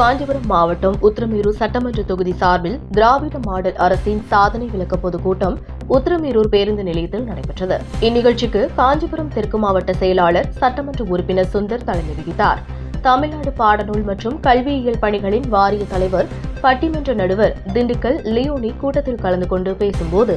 காஞ்சிபுரம் மாவட்டம் உத்திரமேரூர் சட்டமன்ற தொகுதி சார்பில் திராவிட மாடல் அரசின் சாதனை விளக்க பொதுக்கூட்டம் உத்திரமேரூர் பேருந்து நிலையத்தில் நடைபெற்றது. இந்நிகழ்ச்சிக்கு காஞ்சிபுரம் தெற்கு மாவட்ட செயலாளர் சட்டமன்ற உறுப்பினர் சுந்தர் தலைமை வகித்தார். தமிழ்நாடு பாடநூல் மற்றும் கல்வியியல் பணிகளின் வாரிய தலைவர் பட்டிமன்ற நடுவர் திண்டுக்கல் லியோனி கூட்டத்தில் கலந்து கொண்டு பேசும்போது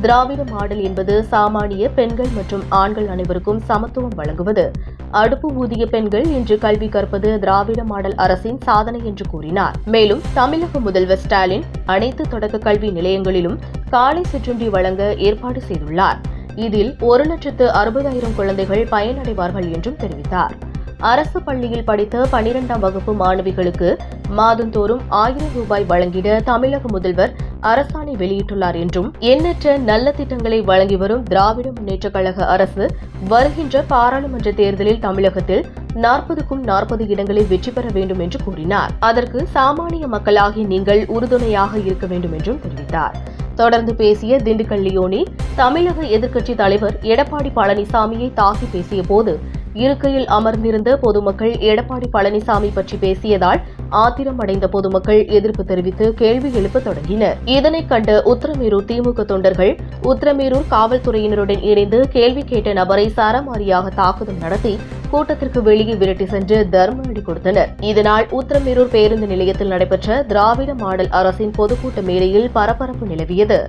திராவிட மாடல் என்பது சாமானிய பெண்கள் மற்றும் ஆண்கள் அனைவருக்கும் சமத்துவம் வழங்குவது அடுப்பு ஊதிய பெண்கள் இன்று கல்வி கற்பது திராவிட மாடல் அரசின் சாதனை என்று கூறினார். மேலும் தமிழக முதல்வர் ஸ்டாலின் அனைத்து தொடக்க கல்வி நிலையங்களிலும் காலை சிற்றுண்டி வழங்க ஏற்பாடு செய்துள்ளார். இதில் ஒரு லட்சத்து அறுபதாயிரம் குழந்தைகள் பயனடைவார்கள் என்றும் தெரிவித்தார். அரசு பள்ளியில் படித்த பனிரெண்டாம் வகுப்பு மாணவிகளுக்கு மாதந்தோறும் ஆயிரம் ரூபாய் வழங்கிட தமிழக முதல்வர் அரசாணை வெளியிட்டுள்ளார் என்றும் எண்ணற்ற நல்ல திட்டங்களை வழங்கி வரும் திராவிட முன்னேற்றக் கழக அரசு வருகின்ற பாராளுமன்ற தேர்தலில் தமிழகத்தில் நாற்பதுக்கும் நாற்பது இடங்களில் வெற்றி பெற வேண்டும் என்று கூறினார். அதற்கு சாமானிய மக்களாகிய நீங்கள் உறுதுணையாக இருக்க வேண்டும் என்றும் தெரிவித்தார். தொடர்ந்து பேசிய திண்டுக்கல் லியோனி தமிழக எதிர்க்கட்சித் தலைவர் எடப்பாடி பழனிசாமியை தாக்கி பேசிய போது இருக்கையில் அமர்ந்திருந்த பொதுமக்கள் எடப்பாடி பழனிசாமி பற்றி பேசியதால் ஆத்திரம் அடைந்த பொதுமக்கள் எதிர்ப்பு தெரிவித்து கேள்வி எழுப்ப தொடங்கினர். இதனைக் கண்ட உத்தரமேரூர் திமுக தொண்டர்கள் உத்தரமேரூர் காவல்துறையினருடன் இணைந்து கேள்வி கேட்ட நபரை சரமாரியாக தாக்குதல் நடத்தி கூட்டத்திற்கு வெளியே விரட்டி சென்று தர்ம அடி கொடுத்தனர் இதனால் உத்தரமேரூர் பேருந்து நிலையத்தில் நடைபெற்ற திராவிட மாடல் அரசின் பொதுக்கூட்ட மேடையில் பரபரப்பு நிலவியது.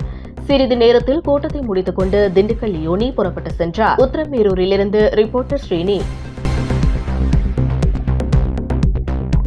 சிறிது நேரத்தில் கூட்டத்தை முடித்துக் கொண்டு திண்டுக்கல் யோனி புறப்பட்டு சென்றார். உத்தரமேரூரிலிருந்து ரிப்போர்ட்டர் ஸ்ரீனி.